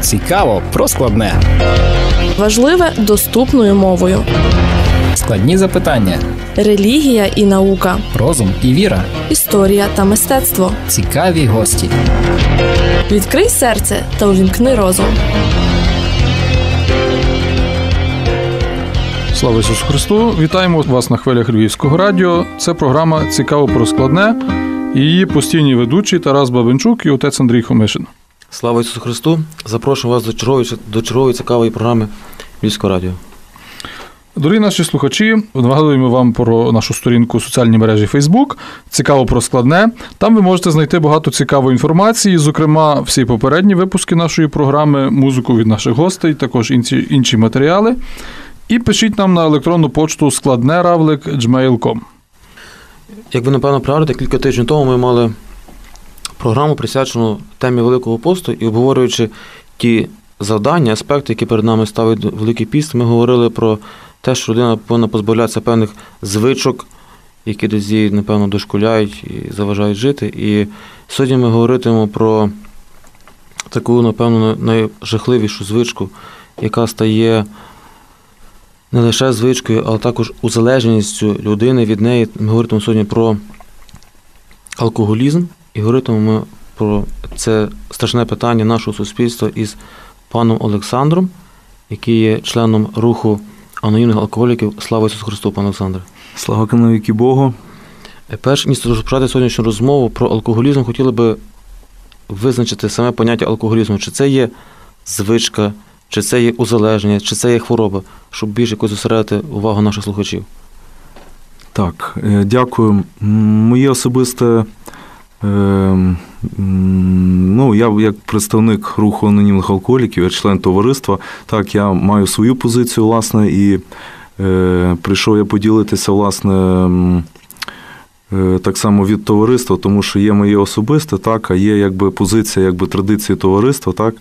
Цікаво про складне. Важливе доступною мовою. Складні запитання. Релігія і наука, Розум і віра. історія та мистецтво. Цікаві гості. Відкрий серце та увімкни розум. Слава Ісусу Христу! Вітаємо вас на хвилях Львівського радіо. Це програма Цікаво про складне. І її постійні ведучі Тарас Бабенчук і отець Андрій Хомишин. Слава Ісусу Христу! Запрошую вас до чергової, до чергової цікавої програми Львівського радіо. Дорогі наші слухачі, нагадуємо вам про нашу сторінку у соціальній мережі Facebook. Цікаво про складне. Там ви можете знайти багато цікавої інформації, зокрема, всі попередні випуски нашої програми, музику від наших гостей, також інші, інші матеріали. І пишіть нам на електронну почту складне-gmail.com. Як ви напевно пригадуєте, кілька тижнів тому ми мали програму присвячену темі Великого посту і обговорюючи ті завдання, аспекти, які перед нами ставить Великий піст, ми говорили про те, що людина повинна позбавлятися певних звичок, які десь її, напевно, дошкуляють і заважають жити. І сьогодні ми говоритимемо про таку, напевно, найжахливішу звичку, яка стає не лише звичкою, але також узалежністю людини від неї. Ми говоритимемо сьогодні про алкоголізм і говоритимемо ми про це страшне питання нашого суспільства із паном Олександром, який є членом руху анонімних алкоголіків. Слава Ісусу Христу, пане Олександре. Слава навіки Богу. Перш ніж розпочати сьогоднішню розмову про алкоголізм, хотіли би визначити саме поняття алкоголізму, чи це є звичка, чи це є узалежнення, чи це є хвороба, щоб більше якось зосередити увагу наших слухачів. Так, е, дякую. Моє особисте. Е, м, Ну, я як представник руху анонімних алкоголіків, я член товариства, так, я маю свою позицію, власне, і е, прийшов я поділитися, власне, е, так само від товариства, тому що є моє особисте, так, а є якби позиція, якби традиції товариства, так,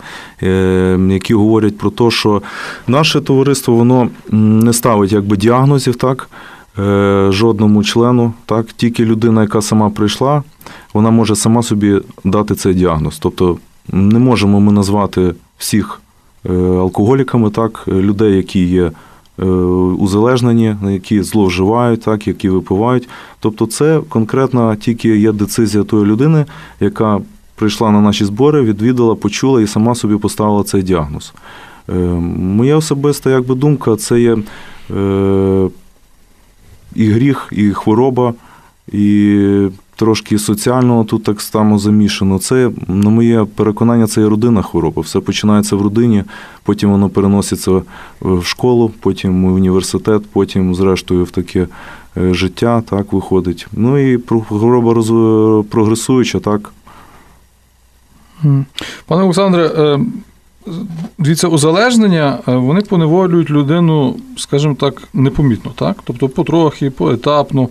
е, які говорять про те, що наше товариство воно не ставить якби діагнозів, так, жодному члену, так, тільки людина, яка сама прийшла, вона може сама собі дати цей діагноз. Тобто не можемо ми назвати всіх е, алкоголіками, так, е, людей, які є е, узалежнені, які зловживають, так, які випивають. Тобто, це конкретно тільки є децизія тої людини, яка прийшла на наші збори, відвідала, почула і сама собі поставила цей діагноз. Е, Моя особиста якби, думка це є е, і гріх, і хвороба, і трошки соціального тут так само замішано. Це, на моє переконання, це є родинна хвороба. Все починається в родині, потім воно переноситься в школу, потім в університет, потім, зрештою, в таке е, життя так виходить. Ну і хвороба роз- прогресуюча, так. Пане Олександре, е, дивіться, узалежнення е, вони поневолюють людину, скажімо так, непомітно, так? Тобто потрохи, поетапно,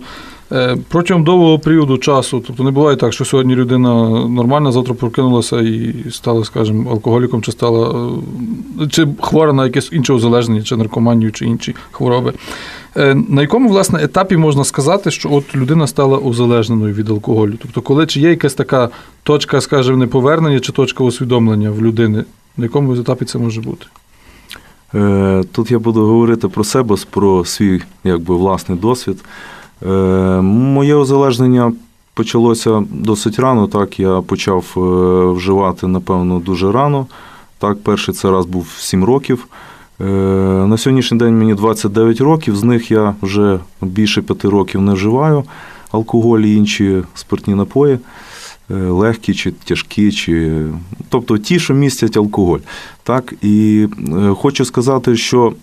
е, протягом довгого періоду часу. Тобто не буває так, що сьогодні людина нормальна, завтра прокинулася і стала, скажімо, алкоголіком, чи стала е, чи хвора на якесь інше узалежнення, чи наркоманію, чи інші хвороби. На якому власне етапі можна сказати, що от людина стала узалежненою від алкоголю? Тобто, коли чи є якась така точка, скажімо, неповернення чи точка усвідомлення в людини, на якому етапі це може бути? Е, Тут я буду говорити про себе, про свій якби, власний досвід. Е, Моє озалежнення почалося досить рано. Так, я почав е, вживати, напевно, дуже рано. Так, перший це раз був 7 років. На сьогоднішній день мені 29 років, з них я вже більше 5 років не вживаю алкоголь і інші спиртні напої, легкі чи тяжкі, чи... тобто ті, що містять алкоголь. Так, і е, хочу сказати, що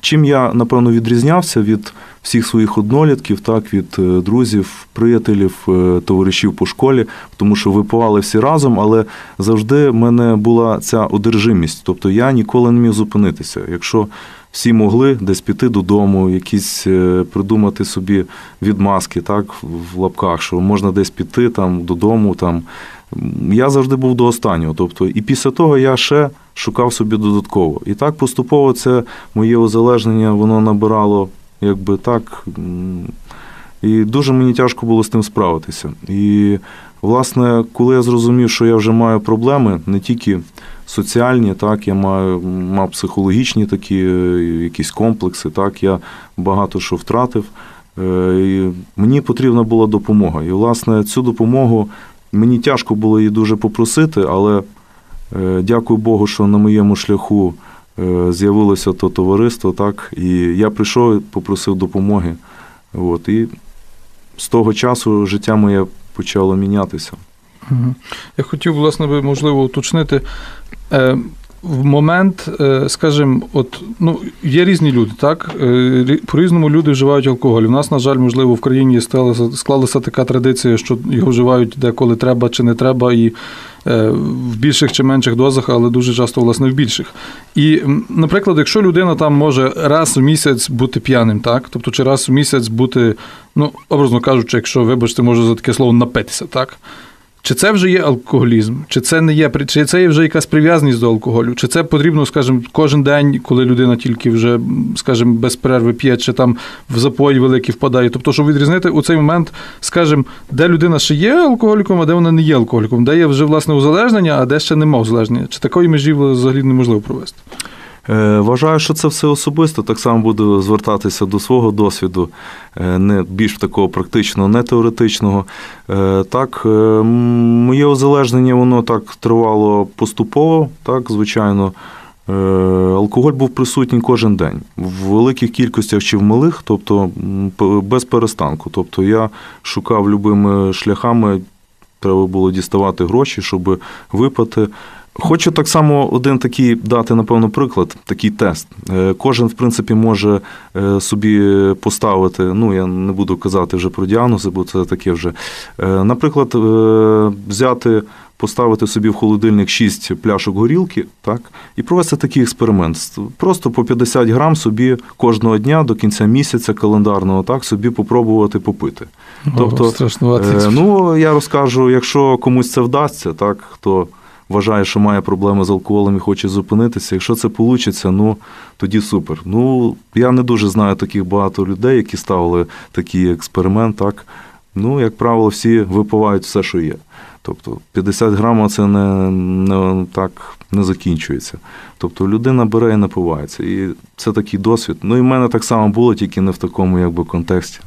чим я, напевно, відрізнявся від всіх своїх однолітків, так, від е, друзів, приятелів, е, товаришів по школі, тому що випивали всі разом, але завжди в мене була ця одержимість. Тобто я ніколи не міг зупинитися. Якщо всі могли десь піти додому, якісь е, придумати собі відмазки, так, в лапках, що можна десь піти там додому. Там. Я завжди був до останнього. Тобто, і після того я ще шукав собі додатково. І так поступово це моє озалежнення, воно набирало, якби так. І дуже мені тяжко було з тим справитися. І власне, коли я зрозумів, що я вже маю проблеми, не тільки соціальні, так, я маю, мав психологічні такі е, якісь комплекси, так, я багато що втратив. Е, І мені потрібна була допомога. І, власне, цю допомогу мені тяжко було її дуже попросити, але е, дякую Богу, що на моєму шляху з'явилося то товариство, так, і я прийшов попросив допомоги. От, і з того часу життя моє почало мінятися. Я хотів, власне, би, можливо, уточнити. В момент, е, скажімо, от, ну, є різні люди, так? Е, По-різному люди вживають алкоголь. У нас, на жаль, можливо, в країні склалася така традиція, що його вживають деколи треба чи не треба, і е, в більших чи менших дозах, але дуже часто, власне, в більших. І, наприклад, якщо людина там може раз в місяць бути п'яним, так? Тобто, чи раз в місяць бути, ну, образно кажучи, якщо, вибачте, можу за таке слово напитися, так? Чи це вже є алкоголізм, чи це не є, чи це є вже якась прив'язаність до алкоголю, чи це потрібно, скажімо, кожен день, коли людина тільки вже, скажімо, без перерви п'є, чи там в запої великий впадає. Тобто, щоб відрізнити у цей момент, скажімо, де людина ще є алкоголіком, а де вона не є алкоголіком, де є вже власне узалежнення, а де ще нема узалежнення. Чи такої межі взагалі неможливо провести? Е, Вважаю, що це все особисто. Так само буду звертатися до свого досвіду, е, не більш такого практичного, не теоретичного. Е, Так, моє озалежнення воно так тривало поступово, так, звичайно. Алкоголь був присутній кожен день в великих кількостях чи в малих, тобто без перестанку. Тобто я шукав любими шляхами, треба було діставати гроші, щоб випити. Хочу так само один такий дати, напевно, приклад, такий тест. Е, Кожен, в принципі, може е, собі поставити. Ну, я не буду казати вже про діагнози, бо це таке вже. Е, Наприклад, взяти, поставити собі в холодильник 6 пляшок горілки, так, і провести такий експеримент. Просто по 50 грам собі кожного дня до кінця місяця календарного, так, собі попробувати попити. Тобто, О. Е, ну, я розкажу, якщо комусь це вдасться, так, хто вважає, що має проблеми з алкоголем і хоче зупинитися, якщо це вийде, ну тоді супер. Ну, я не дуже знаю таких багато людей, які ставили такий експеримент, так. Ну, як правило, всі випивають все, що є. Тобто 50 грамів це не, не так не закінчується. Тобто людина бере і напивається. І це такий досвід. Ну і в мене так само було, тільки не в такому якби контексті.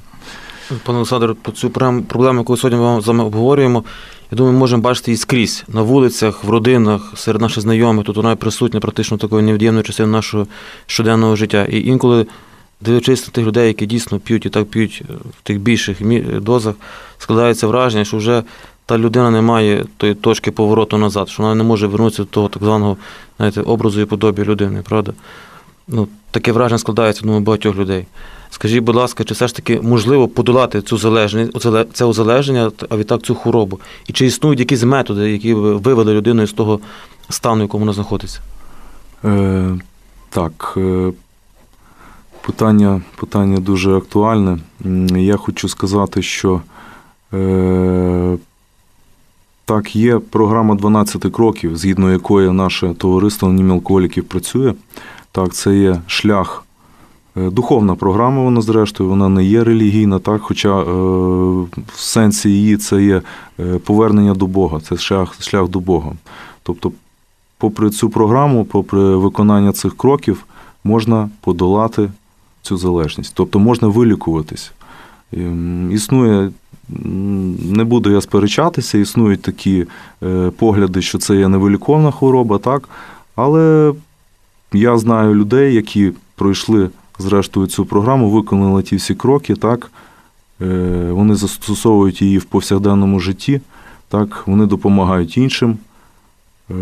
Пане Олександр, про цю проблему, яку сьогодні ми з обговорюємо, я думаю, ми можемо бачити її скрізь на вулицях, в родинах, серед наших знайомих. Тут вона присутня практично такою невід'ємною частиною нашого щоденного життя. І інколи, дивлячись на тих людей, які дійсно п'ють і так п'ють е, в тих більших дозах, складається враження, що вже та людина не має тої точки повороту назад, що вона не може вернутися до того так званого знаєте, образу і подобі людини, правда? Ну, таке враження складається думаю, багатьох людей. Скажіть, будь ласка, чи все ж таки можливо подолати цю залежність, це узалежнення, а відтак цю хворобу? І чи існують якісь методи, які вивели людину з того стану, в якому вона знаходиться? Е, так, е, питання, питання дуже актуальне. Я хочу сказати, що е, так, є програма 12 кроків, згідно якої наше товариство анонімів алкоголіків працює. Так, це є шлях. Е, Духовна програма, вона зрештою, вона не є релігійна, так, хоча е, в сенсі її це є е, повернення до Бога, це шлях, шлях до Бога. Тобто попри цю програму, попри виконання цих кроків, можна подолати цю залежність. Тобто можна вилікуватись. Ем, Існує, не буду я сперечатися, існують такі погляди, що це є невиліковна хвороба, так? Але я знаю людей, які пройшли зрештою цю програму, виконали ті всі кроки, так? Е, Вони застосовують її в повсякденному житті, так? вони допомагають іншим. Е,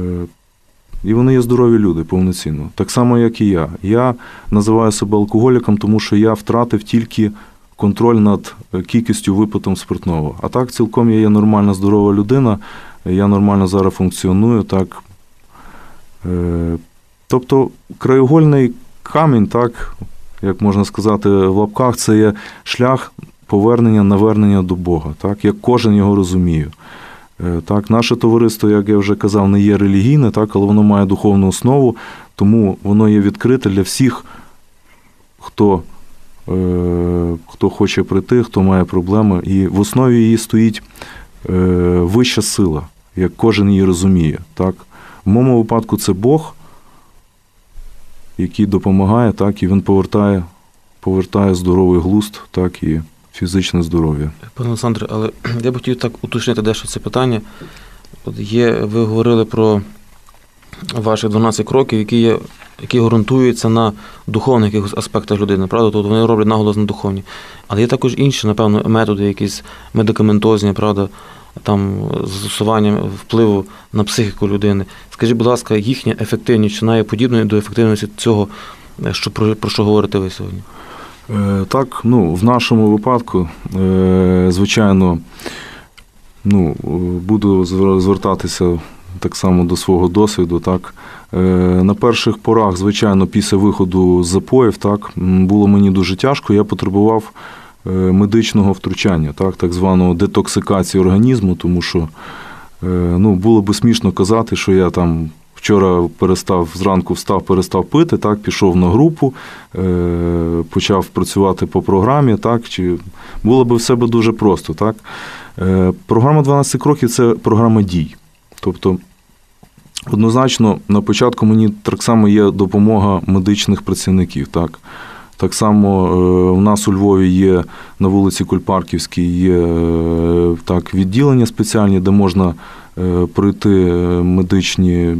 і вони є здорові люди повноцінно. Так само, як і я. Я називаю себе алкоголіком, тому що я втратив тільки контроль над е, кількістю випитом спиртного. А так, цілком я є нормальна здорова людина, я нормально зараз функціоную. так. Тобто краєгольний камінь, так, як можна сказати в лапках, це є шлях повернення, навернення до Бога, так, як кожен його розуміє. Е, Так, наше товариство, як я вже казав, не є релігійне, так, але воно має духовну основу, тому воно є відкрите для всіх, хто, е, хто хоче прийти, хто має проблеми. І в основі її стоїть е, вища сила, як кожен її розуміє. Так? В моєму випадку це Бог, який допомагає, так, і він повертає, повертає здоровий глузд, так, і фізичне здоров'я. Пане Олександре, але я б хотів так уточнити дещо це питання. От є, ви говорили про ваші 12 кроків, які, є, які ґрунтуються на духовних якихось аспектах людини, правда? Тобто вони роблять наголос на духовні. Але є також інші, напевно, методи, якісь медикаментозні, правда, там з застосуванням впливу на психіку людини. Скажіть, будь ласка, їхня ефективність чи є подібною до ефективності цього, е, що про, про що говорите ви сьогодні? Е, Так, ну, в нашому випадку, е, звичайно, ну, буду звертатися так само до свого досвіду. Так. На перших порах, звичайно, після виходу з запоїв, так, було мені дуже тяжко. Я потребував медичного втручання, так, так званого детоксикації організму, тому що е, ну, було би смішно казати, що я там. Вчора перестав зранку встав, перестав пити, так, пішов на групу, е, почав працювати по програмі, так, чи було б все дуже просто. Так. Е, програма 12 кроків це програма дій. Тобто, однозначно, на початку мені так само є допомога медичних працівників. Так, так само е, у нас у Львові є на вулиці Кульпарківській є е, так, відділення спеціальні, де можна е, пройти медичні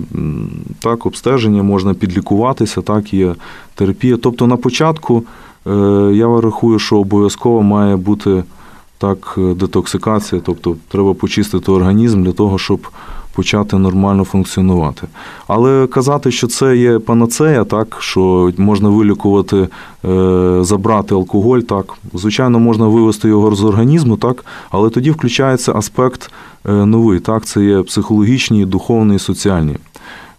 так, обстеження, можна підлікуватися, так, є терапія. Тобто на початку я рахую, що обов'язково має бути так, детоксикація, тобто треба почистити організм для того, щоб почати нормально функціонувати. Але казати, що це є панацея, так, що можна вилікувати, е, забрати алкоголь, так, звичайно, можна вивести його з організму, так, але тоді включається аспект е, новий, так, це є психологічні, духовні соціальні.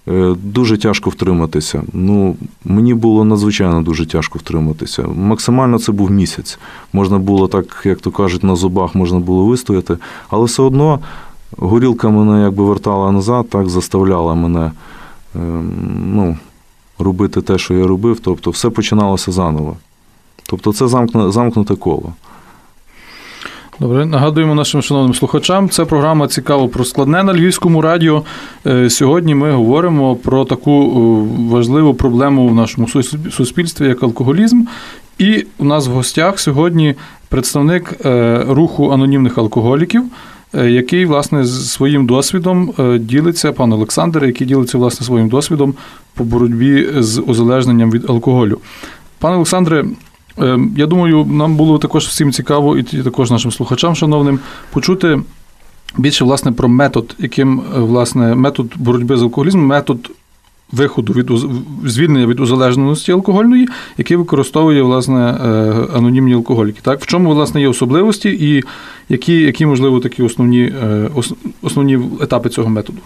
Е, Дуже тяжко втриматися. Ну, мені було надзвичайно дуже тяжко втриматися. Максимально це був місяць. Можна було так, як то кажуть, на зубах можна було вистояти, але все одно горілка мене якби вертала назад, так заставляла мене ем, ну, робити те, що я робив. Тобто все починалося заново. Тобто це замкнуте, коло. Добре, нагадуємо нашим шановним слухачам. Це програма цікаво про складне на львівському радіо. Е, Сьогодні ми говоримо про таку е, важливу проблему в нашому суспільстві, як алкоголізм. І у нас в гостях сьогодні представник е, руху анонімних алкоголіків, який, власне, своїм досвідом е, ділиться, пан Олександр, який ділиться власне своїм досвідом по боротьбі з узалежненням від алкоголю. Пане Олександре, Е, Я думаю, нам було також всім цікаво, і також нашим слухачам, шановним, почути більше власне про метод, яким е, власне метод боротьби з алкоголізмом, метод виходу від звільнення від узалежності алкогольної, який використовує власне е, анонімні алкоголіки. Так, в чому власне є особливості, і які, які можливо такі основні, е, основні етапи цього методу?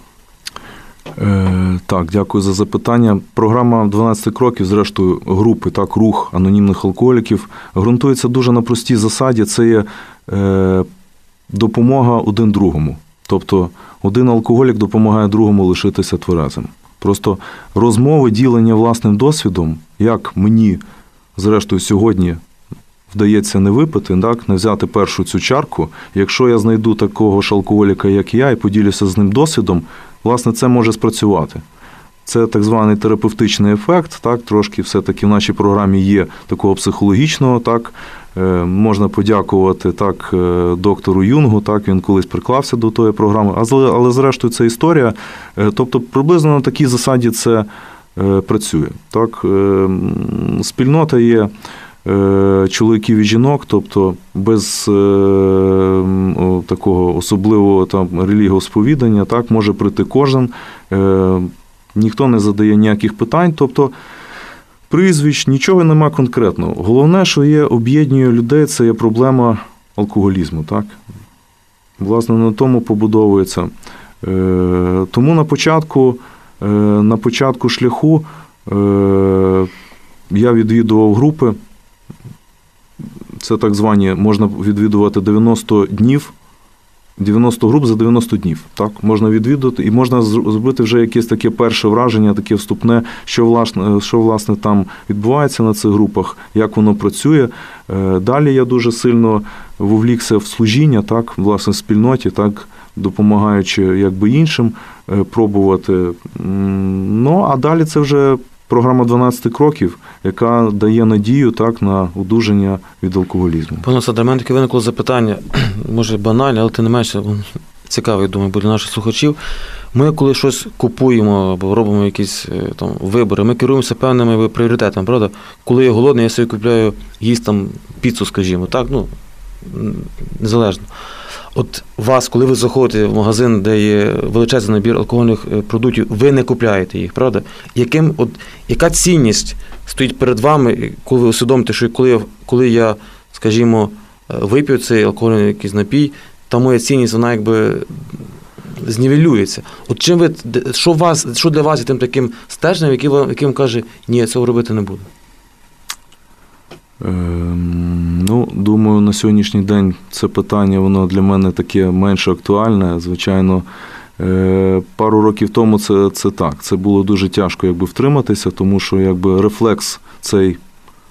Е, так, дякую за запитання. Програма 12 кроків, зрештою, групи, так, рух анонімних алкоголіків, ґрунтується дуже на простій засаді. Це є допомога один другому. Тобто один алкоголік допомагає другому лишитися тверезим. Просто розмови, ділення власним досвідом, як мені, зрештою, сьогодні вдається не випити, так, не взяти першу цю чарку. Якщо я знайду такого ж алкоголіка, як я, і поділюся з ним досвідом, власне, це може спрацювати. Це так званий терапевтичний ефект. Так, трошки все-таки в нашій програмі є такого психологічного. Так, Е, можна подякувати так е, доктору Юнгу. Так, він колись приклався до тої програми. А зле- але зрештою це історія. Е, Тобто, приблизно на такій засаді це працює. Так, спільнота є. Чоловіків і жінок, тобто без такого особливого там релігіосповідання, так може прийти кожен, ніхто не задає ніяких питань. Тобто прізвищ, нічого нема конкретного. Головне, що є об'єднує людей, це є проблема алкоголізму. Так? Власне, на тому побудовується. Е, Тому на початку, е, на початку шляху е, я відвідував групи. Це так звані, можна відвідувати 90 днів 90 груп за 90 днів. Так, можна відвідати і можна зробити вже якесь таке перше враження, таке вступне, що власне, що власне там відбувається на цих групах, як воно працює. Е, Далі я дуже сильно вовлікся в служіння, так, власне, в спільноті, так, допомагаючи якби іншим е, пробувати. Ну, а далі це вже програма 12 кроків, яка дає надію так, на одужання від алкоголізму. Пане Олександре, в мене таке виникло запитання, може банальне, але тим не менше я думаю, буде наших слухачів. Ми, коли щось купуємо або робимо якісь е, там вибори, ми керуємося певними пріоритетами, правда? Коли я голодний, я собі купляю їсть там піцу, скажімо, так, ну незалежно. От вас, коли ви заходите в магазин, де є величезний набір алкогольних е, продуктів, ви не купляєте їх, правда? Яким, от, яка цінність стоїть перед вами, коли ви усвідомите, що коли коли я скажімо, е, вип'ю цей алкогольний якийсь напій, та моя цінність, вона якби знівелюється. От чим ви, що, вас, що для вас є тим таким стержнем, який вам, яким каже, ні, я цього робити не буду? Ем, Ну, думаю, на сьогоднішній день це питання воно для мене таке менш актуальне. Звичайно, е, пару років тому це, це так. Це було дуже тяжко якби, втриматися, тому що якби, рефлекс цей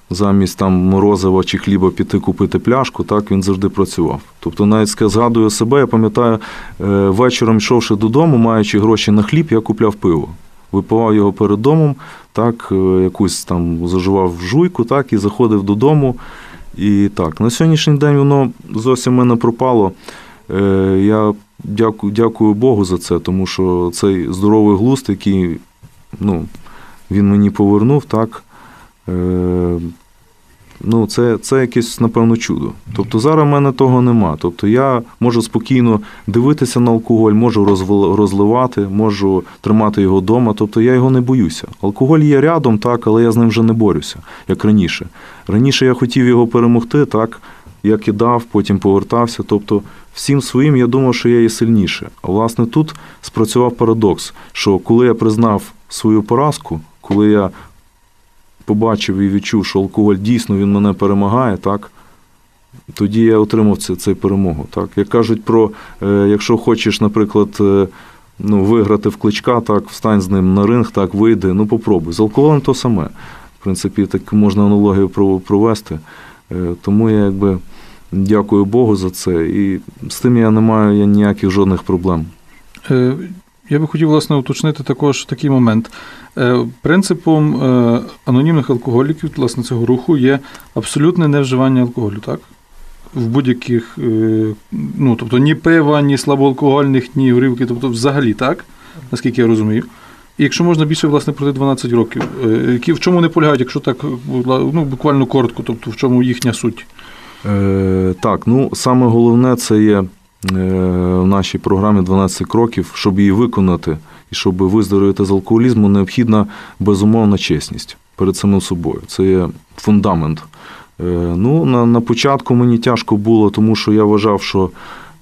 замість там морозива чи хліба піти купити пляшку, так він завжди працював. Тобто, навіть згадую себе, я пам'ятаю, е, вечором йшовши додому, маючи гроші на хліб, я купляв пиво. Випивав його перед домом, так, е, якусь там заживав жуйку, так, і заходив додому. І так, на сьогоднішній день воно зовсім в мене пропало. Е, Я дякую, дякую Богу за це, тому що цей здоровий глузд, який ну, він мені повернув, так. Ну, це, це якесь, напевно, чудо. Тобто зараз в мене того нема. Тобто я можу спокійно дивитися на алкоголь, можу розливати, можу тримати його вдома. Тобто я його не боюся. Алкоголь є рядом, так, але я з ним вже не борюся, як раніше. Раніше я хотів його перемогти, так, я кидав, потім повертався. Тобто, всім своїм я думав, що я є сильніше. А власне тут спрацював парадокс, що коли я признав свою поразку, коли я побачив і відчув, що алкоголь дійсно він мене перемагає, так. Тоді я отримав цю, цю перемогу. Так. Як кажуть про, е, якщо хочеш, наприклад, е, ну, виграти в кличка, так, встань з ним на ринг, так, вийди, ну попробуй. З алкоголем то саме. В принципі, так можна аналогію провести. Е, Тому я якби дякую Богу за це. І з тим я не маю я ніяких жодних проблем. Я би хотів, власне, уточнити також такий момент. Е, Принципом е, анонімних алкоголіків, власне, цього руху є абсолютне невживання алкоголю, так? В будь-яких, е, ну, тобто ні пива, ні слабоалкогольних, ні горілки, тобто взагалі так, наскільки я розумію. І якщо можна більше, власне, проти 12 років, які, в чому вони полягають, якщо так ну, буквально коротко, тобто в чому їхня суть? Е, так, ну саме головне це є в нашій програмі 12 кроків, щоб її виконати і щоб виздоровити з алкоголізму, необхідна безумовна чесність перед самим собою. Це є фундамент. Е, ну, на, на початку мені тяжко було, тому що я вважав, що,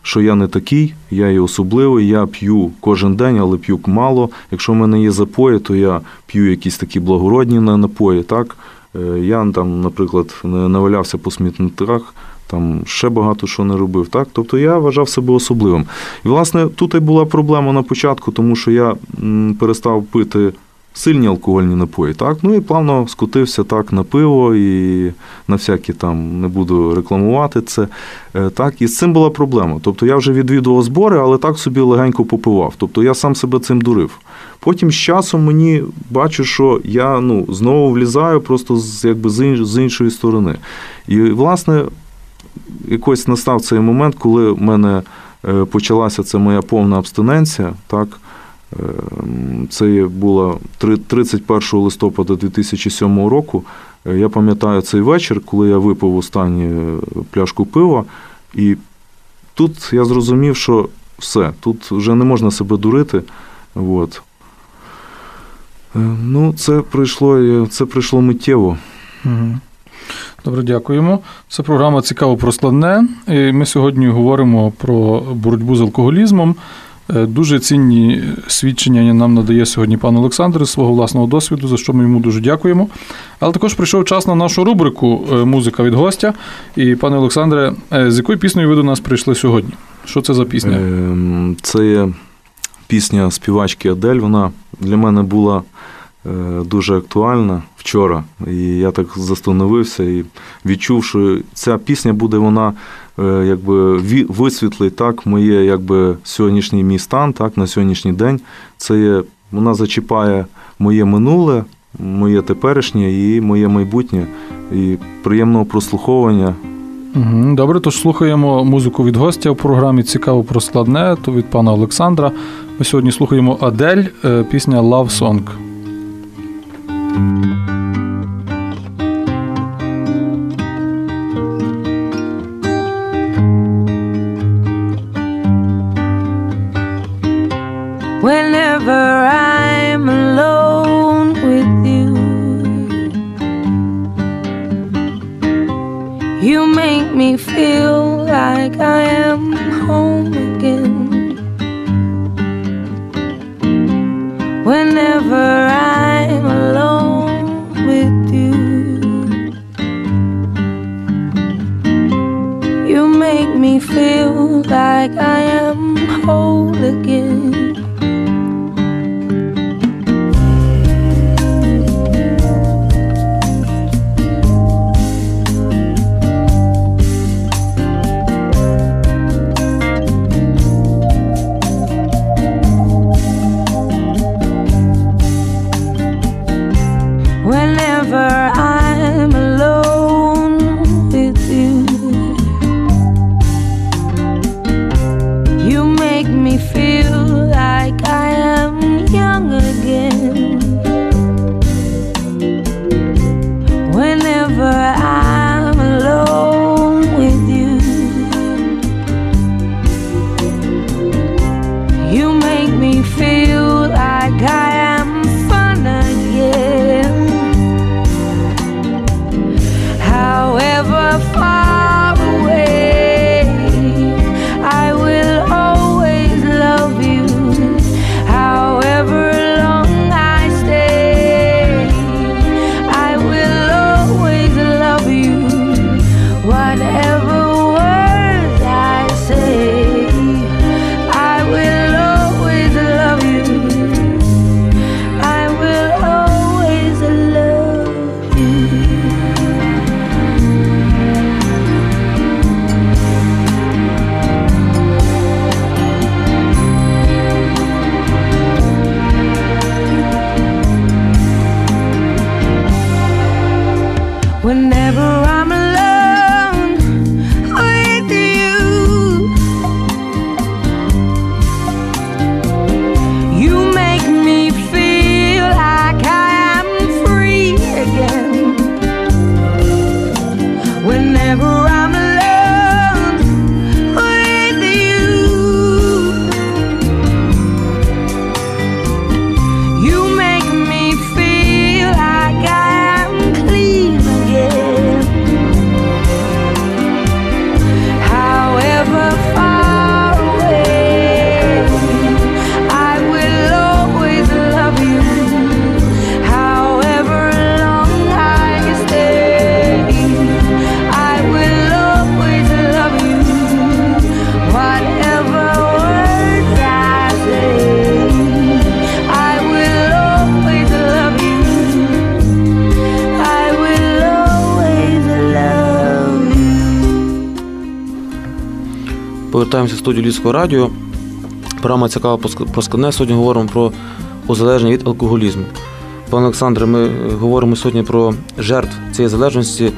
що я не такий, я є особливий, я п'ю кожен день, але п'ю мало. Якщо в мене є запої, то я п'ю якісь такі благородні на- напої. Так? Е, Я там, наприклад, не навалявся по смітниках, там ще багато що не робив. Так? Тобто я вважав себе особливим. І, власне, тут і була проблема на початку, тому що я перестав пити сильні алкогольні напої. Так? Ну і плавно скотився так на пиво і на всякі там не буду рекламувати це. Е, Так, і з цим була проблема. Тобто я вже відвідував збори, але так собі легенько попивав. Тобто я сам себе цим дурив. Потім з часом мені бачу, що я ну, знову влізаю просто з, якби, з іншої сторони. І, власне, якось настав цей момент, коли в мене е, почалася ця моя повна абстиненція. Так? Е, Це було 31 листопада 2007 року. Е, Я пам'ятаю цей вечір, коли я випив останню пляшку пива, і тут я зрозумів, що все, тут вже не можна себе дурити. От. Ну, це прийшло, це прийшло миттєво. Угу. Добре, дякуємо. Це програма Цікаво про складне. Ми сьогодні говоримо про боротьбу з алкоголізмом. Е, Дуже цінні свідчення нам надає сьогодні пан Олександр з свого власного досвіду, за що ми йому дуже дякуємо. Але також прийшов час на нашу рубрику е, Музика від гостя. І, пане Олександре, е, з якою піснею ви до нас прийшли сьогодні? Що це за пісня? Ем, Це пісня співачки Адель. Вона для мене була дуже актуальна вчора. І я так застановився і відчув, що ця пісня буде вона е, якби висвітлить так моє якби сьогоднішній мій стан, так на сьогоднішній день. Це є, вона зачіпає моє минуле, моє теперішнє і моє майбутнє. І приємного прослуховування. Добре, тож слухаємо музику від гостя в програмі Цікаво про складне, то від пана Олександра. Ми сьогодні слухаємо Адель, е, пісня Love Song. Me feel like I am whole again. Whenever I'm Повертаємося в студію Львівського радіо. Програма цікава про складне. Сьогодні говоримо про узалежнення від алкоголізму. Пане Олександре, ми е, говоримо сьогодні про жертв цієї залежності,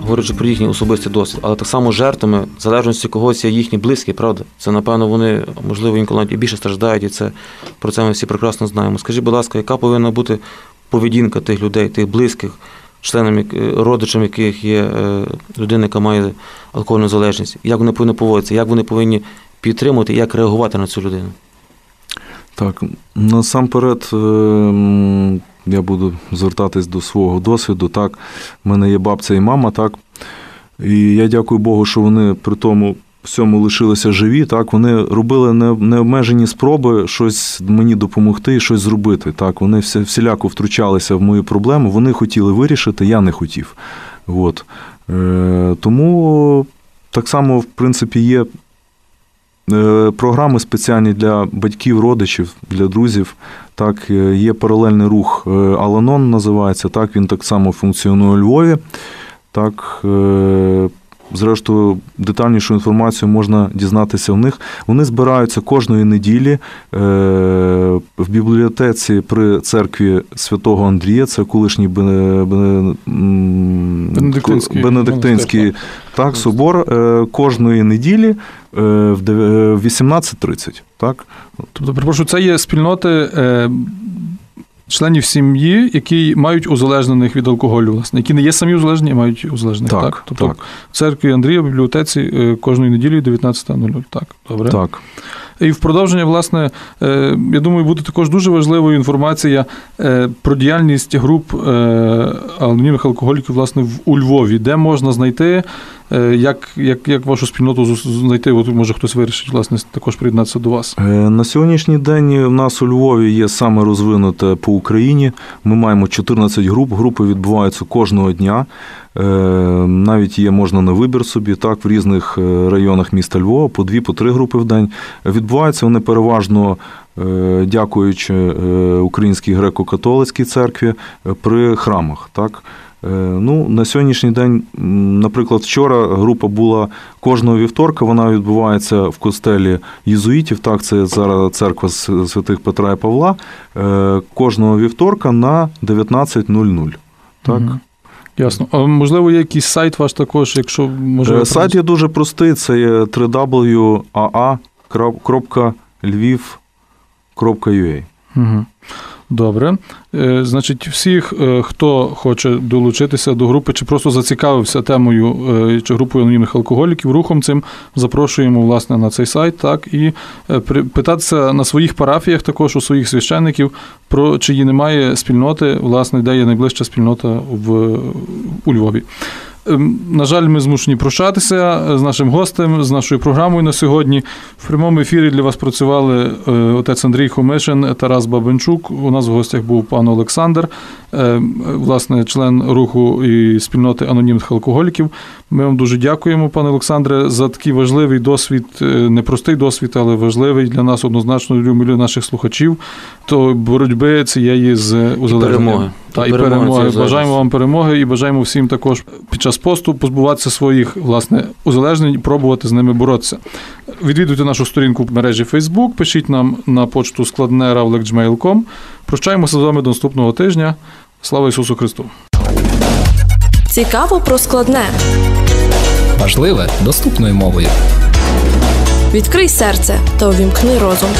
говорячи про їхній особистий досвід, але так само жертвами залежності когось є їхні близькі, правда? Це, напевно, вони, можливо, інколи навіть і більше страждають, і це про це ми всі прекрасно знаємо. Скажіть, будь ласка, яка повинна бути поведінка тих людей, тих близьких, членам, е, родичам яких є е, людина, яка має алкогольну залежність? Як вони повинні поводитися, як вони повинні підтримувати, як реагувати на цю людину? Так, насамперед, ем, я буду звертатись до свого досвіду. Так, в мене є бабця і мама, так. І я дякую Богу, що вони при тому всьому лишилися живі. Так, вони робили необмежені спроби щось мені допомогти і щось зробити. Так, вони всі, всіляко втручалися в мої проблеми. Вони хотіли вирішити, я не хотів. От. Е, тому так само, в принципі, є е, програми спеціальні для батьків, родичів, для друзів. Так, е, є паралельний рух е, Аланон, називається. Так, він так само функціонує у Львові. Так, е, зрештою, детальнішу інформацію можна дізнатися в них. Вони збираються кожної неділі е, в бібліотеці при церкві святого Андрія, це колишній Бенедиктинський бенедиктинський так, собор е, кожної неділі е, в дев- е, в 18.30. Так? Тобто, перепрошую, це є спільноти членів сім'ї, які мають узалежнених від алкоголю, власне, які не є самі узалежні, а мають узалежних. Так, Так, Тобто так. в церкві Андрія в бібліотеці е, кожної неділі 19.00. Так, добре. Так. І в продовження, власне, е, я думаю, буде також дуже важливою інформація е, про діяльність груп е, анонімних алкоголіків, власне, у Львові, де можна знайти, як, як, як вашу спільноту знайти, от може хтось вирішить, власне, також приєднатися до вас. На сьогоднішній день в нас у Львові є саме розвинуте по Україні. Ми маємо 14 груп. Групи відбуваються кожного дня. Навіть є можна на вибір собі, так, в різних районах міста Львова, по дві, по три групи в день. Відбуваються вони переважно, е, дякуючи е, Українській греко-католицькій церкві, е, при храмах. Так. Ну, на сьогоднішній день, наприклад, вчора група була кожного вівторка, вона відбувається в костелі єзуїтів. Так, це зараз церква святих Петра і Павла. Кожного вівторка на 19.00. Так. Мгм. Ясно. А можливо, є якийсь сайт ваш також, якщо може. Сайт є дуже простий: це є www.aa.lviv.ua. Угу. Добре. Е, Значить, всіх, е, хто хоче долучитися до групи, чи просто зацікавився темою е, чи групою анонімних алкоголіків, рухом цим запрошуємо власне на цей сайт, так і е, питатися на своїх парафіях, також у своїх священників, про чиї немає спільноти, власне, де є найближча спільнота в у Львові. Ем, На жаль, ми змушені прощатися з нашим гостем, з нашою програмою на сьогодні. В прямому ефірі для вас працювали е, отець Андрій Хомишин, Тарас Бабенчук. У нас в гостях був пан Олександр, е, власне, член руху і спільноти анонімних алкоголіків. Ми вам дуже дякуємо, пане Олександре, за такий важливий досвід, е, непростий досвід, але важливий для нас однозначно для наших слухачів. То боротьби цієї з узалежненням. Та, І і перемоги. Бажаємо вам перемоги і бажаємо всім також під час посту позбуватися своїх власне узалежнень і пробувати з ними боротися. Відвідуйте нашу сторінку в мережі Facebook, пишіть нам на почту складне ravlek.gmail.com. Прощаємося з вами до наступного тижня. Слава Ісусу Христу! Цікаво про складне. Важливе доступною мовою. Відкрий серце та увімкни розум.